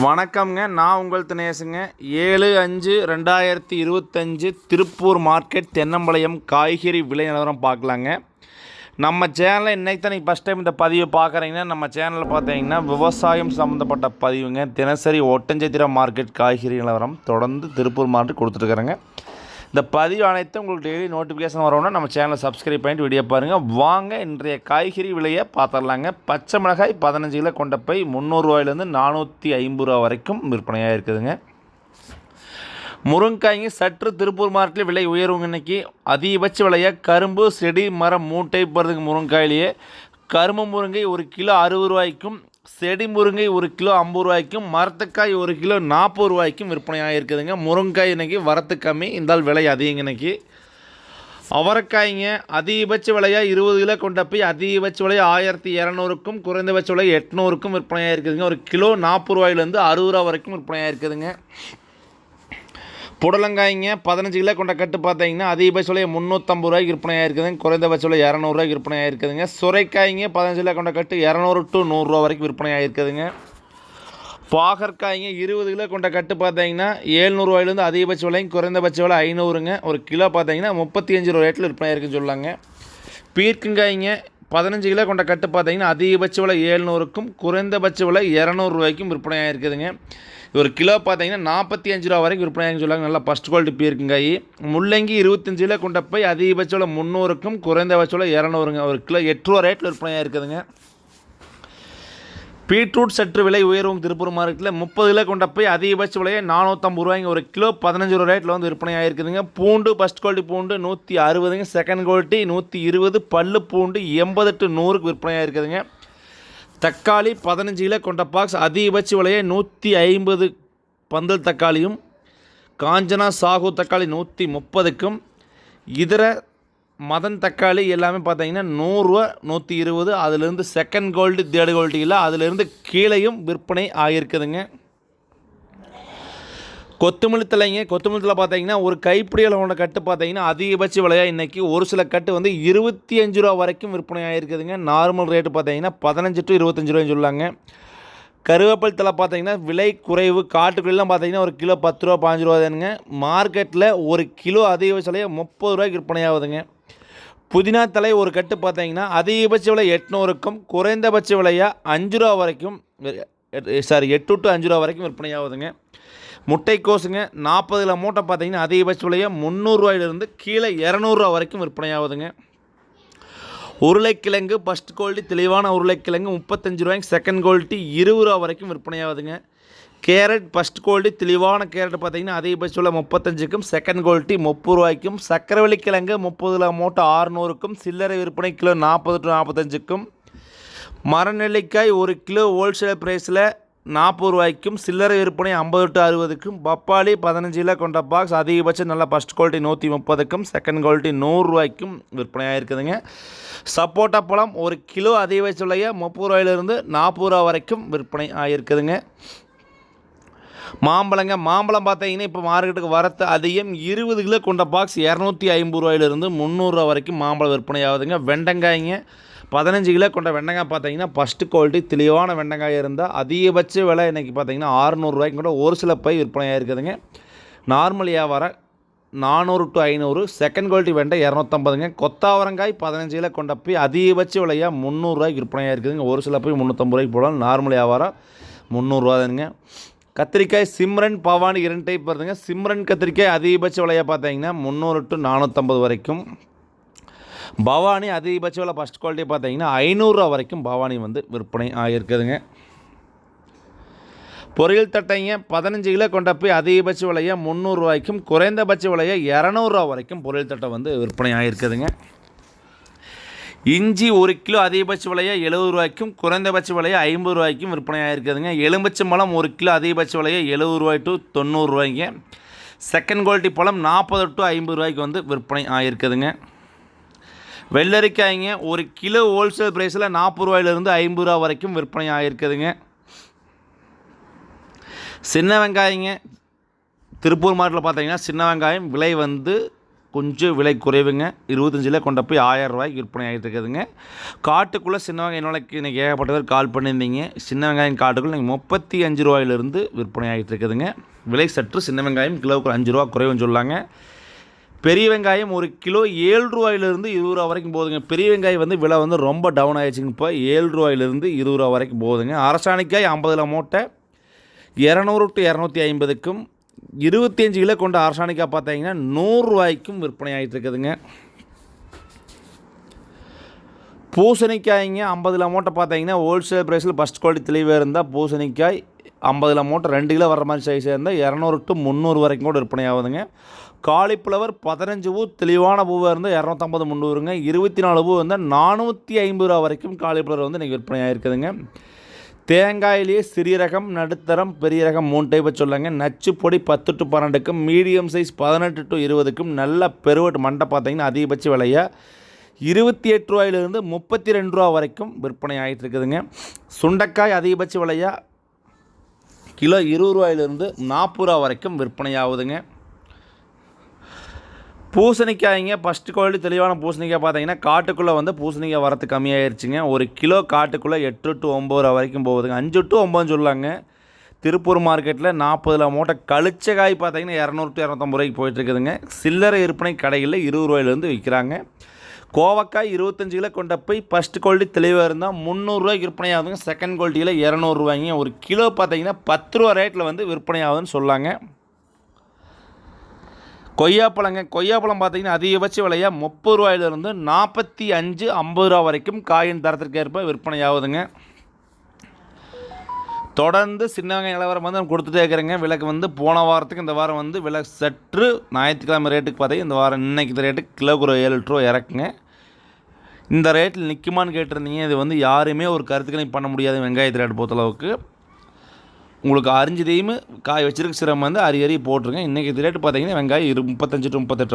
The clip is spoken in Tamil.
வணக்கம்ங்க. நான் உங்கள் தினேசுங்க. ஏழு அஞ்சு ரெண்டாயிரத்தி இருபத்தஞ்சு திருப்பூர் மார்க்கெட் தென்னம்பாளையம் காய்கறி விலை நிலவரம் பார்க்கலாங்க. நம்ம சேனலில் இன்றைக்கி தான் ஃபஸ்ட் டைம் இந்த பதிவை பார்க்குறீங்கன்னா நம்ம சேனலில் பார்த்தீங்கன்னா விவசாயம் சம்மந்தப்பட்ட பதிவுங்க. தினசரி ஒட்டஞ்சத்திரம் மார்க்கெட் காய்கறி நிலவரம் தொடர்ந்து திருப்பூர் மார்க்கெட் கொடுத்துருக்குறேங்க இந்த பதிவு அனைத்தும் உங்களுக்கு டெய்லி நோட்டிஃபிகேஷன் வரணும்னா நம்ம சேனலை சப்ஸ்கிரைப் பண்ணிட்டு வீடியோ பாருங்கள் வாங்க இன்றைய காய்கறி விலையை பார்த்துடலாங்க. பச்சை மிளகாய் பதினஞ்சு கிலோ கொண்ட பை முந்நூறுரூவாயிலேருந்து நானூற்றி ஐம்பது ரூபா வரைக்கும் விற்பனையாக இருக்குதுங்க. முருங்காய்ங்க சற்று திருப்பூர் மார்க்கெட்டில் விலை உயர்வுங்க இன்னைக்கு. அதிகபட்ச விலையாக கரும்பு செடி மரம் மூட்டை போகிறதுக்கு முருங்காயிலேயே கரும்பு முருங்கை ஒரு கிலோ அறுபது ரூபாய்க்கும் செடி முருங்கை ஒரு கிலோ ஐம்பது ரூபாய்க்கும் மரத்துக்காய் ஒரு கிலோ நாற்பது ரூபாய்க்கும் விற்பனையாக இருக்குதுங்க. முருங்கைக்காய் இன்னைக்கு வரத்து கம்மி இருந்தால் விலை அதிகங்க இன்றைக்கி அவரைக்காய்ங்க அதிகபட்ச விலையாக இருபது கிலோ கொண்ட போய் அதிகபட்ச விலை ஆயிரத்தி இரநூறுக்கும் குறைந்தபட்ச விலை எட்நூறுக்கும் விற்பனையாக இருக்குதுங்க. ஒரு கிலோ நாற்பது ரூபாயிலேருந்து அறுபது ரூபா வரைக்கும் விற்பனையாக இருக்குதுங்க. புடலங்காய்ங்க பதினஞ்சு கிலோ கொண்ட கட்டு பார்த்தீங்கன்னா அதிகபட்ச விலை முந்நூற்றம்பது ரூபாய்க்கு விற்பனையாக இருக்குதுங்க. குறைந்தபட்ச விலை இரநூறுவாய்க்கு விற்பனையாக இருக்குதுங்க. சுரைக்காய்ங்க பதினஞ்சு கிலோ கொண்ட கட்டு இரநூறு டு நூறுரூவா வரைக்கும் விற்பனையாக இருக்குதுங்க. பாகற்காய்ங்க இருபது கிலோ கொண்ட கட்டு பார்த்தீங்கன்னா ஏழ்நூறுவாயிலேருந்து அதிகபட்ச விலையும் குறைந்தபட்ச விலை ஐநூறுங்க. ஒரு கிலோ பார்த்தீங்கன்னா முப்பத்தி அஞ்சு ரூபா ரேட்டில் விற்பனை இருக்குன்னு சொல்லாங்க. பீர்க்குங்காய்ங்க பதினஞ்சு கிலோ கொண்ட கட்டு பார்த்தீங்கன்னா அதிகபட்ச விலை ஏழ்நூறுக்கும் குறைந்தபட்ச விலை இரநூறுவாய்க்கும் விற்பனையாக இருக்குதுங்க. ஒரு கிலோ பார்த்தீங்கன்னா நாற்பத்தி அஞ்சு ரூபா வரைக்கும் விற்பனை சொல்லுவாங்க. நல்லா ஃபஸ்ட் குவாலிட்டி பீர்க்கங்காய் முள்ளங்கி இருபத்தஞ்சு கிலோ கொண்ட போய் அதிகபட்சம் முந்நூறுக்கும் குறைந்தபட்சம் இரநூறுங்க. ஒரு கிலோ எட்டு ரூபா ரேட்டில் விற்பனையாக இருக்குதுங்க பீட்ரூட் சற்று விலை உயர்வும் திருப்பூர் மார்க்கெட்டில் முப்பது கிலோ கொண்ட போய் அதிகபட்ச விலையை நானூற்றம்பது ரூபாய்ங்க. ஒரு கிலோ பதினஞ்சு ரூபா ரேட்டில் வந்து விற்பனை ஆகிருக்குதுங்க பூண்டு ஃபஸ்ட் குவாலிட்டி பூண்டு நூற்றி அறுபதுங்க. செகண்ட் குவாலிட்டி நூற்றி இருபது. பல்லு பூண்டு எண்பது டு நூறுக்கு விற்பனை ஆகிருக்குதுங்க தக்காளி பதினஞ்சு கிலோ கொண்ட பாக்ஸ் அதிகபட்ச விலையை நூற்றி ஐம்பது பந்தல் தக்காளியும் காஞ்சனா சாகு தக்காளி நூற்றி முப்பதுக்கும் இதர மதன் தக்காளி எல்லாமே பார்த்தீங்கன்னா நூறுரூவா நூற்றி இருபது அதிலேருந்து செகண்ட் கோல்டு தேர்டு கோல்டு இல்லை அதுலேருந்து கீழேயும் விற்பனை ஆகியிருக்குதுங்க. கொத்துமல்லி தலைங்க கொத்தமல்லி தலை பார்த்தீங்கன்னா ஒரு கைப்பிடி அளவோட கட்டு பார்த்தீங்கன்னா அதிகபட்ச விலையாக இன்றைக்கி ஒரு சில கட்டு வந்து இருபத்தி அஞ்சு ரூபா வரைக்கும் விற்பனை ஆகிருக்குதுங்க நார்மல் ரேட்டு பார்த்தீங்கன்னா பதினஞ்சு டு இருபத்தஞ்சு ரூபான்னு சொல்லுவாங்க கருவேப்பிலை தலை பார்த்தீங்கன்னா விலை குறைவு. காட்டுக்குள்ளெலாம் பார்த்தீங்கன்னா ஒரு கிலோ பத்து ரூபா பாஞ்சு ரூபா தானுங்க. மார்க்கெட்டில் ஒரு கிலோ அதிகபட்ச விலையாக முப்பது ரூபாய்க்கு விற்பனை ஆகுதுங்க. புதினா தலை ஒரு கட்டு பார்த்தீங்கன்னா அதிகபட்ச விலை எட்நூறுக்கும் குறைந்தபட்ச விலையாக அஞ்சு ரூபா வரைக்கும் சாரி எட்டு டு அஞ்சு ரூபா வரைக்கும் விற்பனை ஆகுதுங்க. முட்டைக்கோசுங்க நாற்பது கிலோ மூட்டை பார்த்தீங்கன்னா அதிகபட்ச விலையாக முந்நூறுரூவாயிலிருந்து கீழே இரநூறுவா வரைக்கும் விற்பனை ஆகுதுங்க உருளைக்கிழங்கு ஃபஸ்ட் குவாலிட்டி தெளிவான உருளைக்கிழங்கு முப்பத்தஞ்சு ரூபாய்க்கு செகண்ட் குவாலிட்டி இருபது ரூபா வரைக்கும் விற்பனையாகுதுங்க. கேரட் ஃபஸ்ட் குவாலிட்டி தெளிவான கேரட் பார்த்தீங்கன்னா அதிகபட்ச விலை முப்பத்தஞ்சுக்கும் செகண்ட் குவாலிட்டி முப்பது ரூபாய்க்கும். சக்கரவள்ளி கிழங்கு முப்பது கிலோ மூட்டை ஆறுநூறுக்கும் சில்லறை விற்பனை கிலோ நாற்பது டு நாற்பத்தஞ்சுக்கும். மரநெல்லிக்காய் ஒரு கிலோ ஹோல்சேல் ப்ரைஸில் நாற்பது ரூபாய்க்கும் சில்லறை விற்பனை ஐம்பது டு அறுபதுக்கும் பப்பாளி பதினஞ்சில் கொண்ட பாக்ஸ் அதிகபட்சம் நல்லா ஃபஸ்ட் குவாலிட்டி நூற்றி முப்பதுக்கும் செகண்ட் குவாலிட்டி நூறுரூவாய்க்கும் விற்பனையாக இருக்குதுங்க சப்போட்டா பழம் ஒரு கிலோ அதிகபட்ச விலையை முப்பது ரூபாயிலிருந்து நாற்பது ரூபா வரைக்கும் விற்பனை ஆகிருக்குதுங்க மாம்பழங்க மாம்பழம் பார்த்தீங்கன்னா இப்போ மார்க்கெட்டுக்கு வரத்து அதிகம். இருபது கிலோ கொண்ட பாக்ஸ் இரநூத்தி ஐம்பது ரூபாயிலிருந்து முந்நூறுரூவா வரைக்கும் மாம்பழம் விற்பனை ஆகுதுங்க. வெண்டங்காய்ங்க பதினஞ்சு கிலோ கொண்ட வெண்டங்காய் பார்த்தீங்கன்னா ஃபஸ்ட்டு குவாலிட்டி தெளிவான வெண்டங்காய் இருந்தால் அதிகபட்ச விலை இன்றைக்கி பார்த்தீங்கன்னா ஆறுநூறுவாய்க்கு கூட ஒரு சில பை விற்பனையாக இருக்குதுங்க. நார்மல் வியாபாரம் நானூறு டு ஐநூறு செகண்ட் குவாலிட்டி வெண்டை இரநூத்தம்பதுங்க. கொத்தாவரங்காய் பதினஞ்சு கிலோ கொண்ட போய் அதிகபட்ச விலையாக முந்நூறுரூவாய்க்கு விற்பனையாக இருக்குதுங்க. ஒரு சில போய் முந்நூற்றம்பது ரூபாய்க்கு போடலாம். நார்மல் வியாபாரம் முந்நூறுரூவா தானுங்க. கத்திரிக்காய் சிம்ரன் பவானி இரண்டு டைப் வருதுங்க. சிம்ரன் கத்திரிக்காய் அதிகபட்ச விலையாக பார்த்தீங்கன்னா முந்நூறு டு நானூற்றம்பது வரைக்கும். பவானி அதிகபட்ச விலை ஃபஸ்ட் குவாலிட்டி பார்த்தீங்கன்னா ஐநூறுரூவா வரைக்கும் பவானி வந்து விற்பனை ஆகியிருக்குதுங்க. பொரியல் தட்டைங்க பதினஞ்சு கிலோ கொண்ட போய் அதிகபட்ச விலையை முந்நூறுரூவாய்க்கும் குறைந்தபட்ச விலையை இரநூறுவா வரைக்கும் பொரியல் தட்டை வந்து விற்பனை ஆகியிருக்குதுங்க. இஞ்சி ஒரு கிலோ அதிகபட்ச விலையை எழுபது ரூபாய்க்கும் குறைந்தபட்ச விலையை ஐம்பது ரூபாய்க்கும் விற்பனை ஆகிருக்குதுங்க எலுமிச்சை பழம் ஒரு கிலோ அதிகபட்ச விலையை எழுபது ரூபாய் டு தொண்ணூறுரூவாய்ங்க. செகண்ட் குவாலிட்டி பழம் நாற்பது டு ஐம்பது ரூபாய்க்கு வந்து விற்பனை ஆகிருக்குதுங்க வெள்ளரிக்காய்ங்க ஒரு கிலோ ஹோல்சேல் ப்ரைஸில் நாற்பது ரூபாயிலிருந்து ஐம்பது ரூபா வரைக்கும் விற்பனை ஆகிருக்குதுங்க சின்ன வெங்காயங்க திருப்பூர் மாவட்டத்தில் பார்த்தீங்கன்னா சின்ன வெங்காயம் விலை வந்து கொஞ்சம் விலை குறைவுங்க. இருபத்தஞ்சில் கொண்ட போய் ஆயிரம் ரூபாய்க்கு விற்பனை ஆகிட்டு இருக்குதுங்க காட்டுக்குள்ளே சின்ன வெங்காயம் நாளைக்கு இன்றைக்கி ஏகப்பட்ட கால் பண்ணியிருந்தீங்க. சின்ன வெங்காயம் காட்டுக்குள்ளே நீங்கள் முப்பத்தி அஞ்சு ரூபாயிலிருந்து விற்பனை ஆகிட்டு இருக்குதுங்க விலை சற்று சின்ன வெங்காயம் கிலோவுக்கு அஞ்சு ரூபா குறைவுன்னு சொல்லாங்க. பெரிய வெங்காயம் ஒரு கிலோ ஏழு ரூபாயிலிருந்து இருபது ரூபா வரைக்கும் போகுதுங்க. பெரிய வெங்காயம் வந்து விலை வந்து ரொம்ப டவுன் ஆயிடுச்சுங்க இப்போ. ஏழு ரூபாயிலிருந்து இருபது ரூபா வரைக்கும் போகுதுங்க. அரசாணிக்காய் ஐம்பதில் மூட்டை இரநூறு டு இரநூத்தி ஐம்பதுக்கும் இருபத்தி அஞ்சு கிலோ கொண்ட அரசாணிக்காய் பார்த்தீங்கன்னா நூறுரூவாய்க்கும் விற்பனை ஆகிட்டு இருக்குதுங்க. பூசணிக்காய்ங்க ஐம்பதில் மூட்டை பார்த்தீங்கன்னா ஹோல்சேல் ப்ரைஸில் ஃபஸ்ட் குவாலிட்டி தெளிவாக இருந்தால் பூசணிக்காய் ஐம்பதில் மூட்டை ரெண்டு கிலோ வர மாதிரி சைஸாக இருந்தால் இரநூறு டு முந்நூறு வரைக்கும் கூட விற்பனை ஆகுதுங்க. காலிஃப்ளவர் பதினஞ்சு பூ தெளிவான பூவாக இருந்தால் இரநூத்தம்பது முந்நூறுங்க. இருபத்தி நாலு பூ இருந்தால் நானூற்றி ஐம்பது ரூபா வரைக்கும் காலிஃப்ளவர் வந்து இன்றைக்கி விற்பனை ஆகிருக்குதுங்க தேங்காயிலேயே சிறிய ரகம் நடுத்தரம் பெரிய ரகம் மூணு டைப்பை சொல்லுங்க நச்சு பொடி பத்து டு பன்னெண்டுக்கும் மீடியம் சைஸ் பதினெட்டு டு இருபதுக்கும் நல்ல பெருவட்டு மண்டை பார்த்தீங்கன்னா அதிகபட்ச விலையாக இருபத்தி எட்டு ரூபாயிலிருந்து முப்பத்தி ரெண்டு ரூபா வரைக்கும் விற்பனை ஆகிட்டு இருக்குதுங்க. சுண்டைக்காய் அதிகபட்ச விலையாக கிலோ இருபது ரூபாயிலிருந்து நாற்பது ரூபா வரைக்கும் விற்பனை ஆகுதுங்க பூசணிக்காய்ங்க ஃபஸ்ட்டு குவாலிட்டி தெளிவான பூசணிக்காய் பார்த்தீங்கன்னா காட்டுக்குள்ளே வந்து பூசணிக்காய் வரத்து கம்மியாயிருச்சுங்க. ஒரு கிலோ காட்டுக்குள்ளே எட்டு டு ஒம்பது ரூபா வரைக்கும் போகுதுங்க. அஞ்சு டு ஒம்பதுன்னு சொல்லாங்க திருப்பூர் மார்க்கெட்டில் நாற்பதுல மூட்டை கழிச்ச காய் பார்த்தீங்கன்னா இரநூறு டு இரநூத்தம்பது ரூபாய்க்கு போயிட்டுருக்குதுங்க. சில்லறை விற்பனை கடைகளில் இருபது ரூபாயிலேருந்து விற்கிறாங்க. கோவக்காய் இருபத்தஞ்சு கிலோ கொண்ட போய் ஃபஸ்ட் குவாலிட்டி தெளிவாக இருந்தால் முந்நூறுரூவாய்க்கு விற்பனை ஆகுதுங்க செகண்ட் குவாலிட்டியில் இரநூறுவாய்ங்க ஒரு கிலோ பார்த்தீங்கன்னா பத்து ரூபா ரேட்டில் வந்து விற்பனை ஆகுதுன்னு சொல்லாங்க. கொய்யாப்பழங்க கொய்யாப்பழம் பார்த்தீங்கன்னா அதிகபட்ச விலையாக முப்பது ரூபாயிலிருந்து நாற்பத்தி அஞ்சு ஐம்பது ரூபா வரைக்கும் காயின் தரத்திற்கேற்ப விற்பனை ஆகுதுங்க தொடர்ந்து சின்ன வெங்காய நிலவரம் வந்து நம்ம கொடுத்துட்டே இருக்கிறேங்க. விலைக்கு வந்து போன வாரத்துக்கு இந்த வாரம் வந்து விலை சற்று ஞாயிற்றுக்கிழமை ரேட்டுக்கு பார்த்தீங்கன்னா இந்த வாரம் இன்னைக்கு இந்த ரேட்டுக்கு கிலோக்கு ஒரு ஏழு ரூபா இறக்குங்க. இந்த ரேட்டில் நிற்குமான்னு கேட்டிருந்தீங்க இது வந்து யாருமே ஒரு கருத்துக்களை பண்ண முடியாது வெங்காயத்து ரேட் பொறுத்தளவுக்கு. உங்களுக்கு அரிஞ்சு காய காய் வச்சிருக்க சிரமம் வந்து அரி அரி போட்டுருங்க இன்றைக்கி ரேட்டு பார்த்தீங்கன்னா வெங்காயம் இரு முப்பத்தஞ்சு டு முப்பத்தெட்டு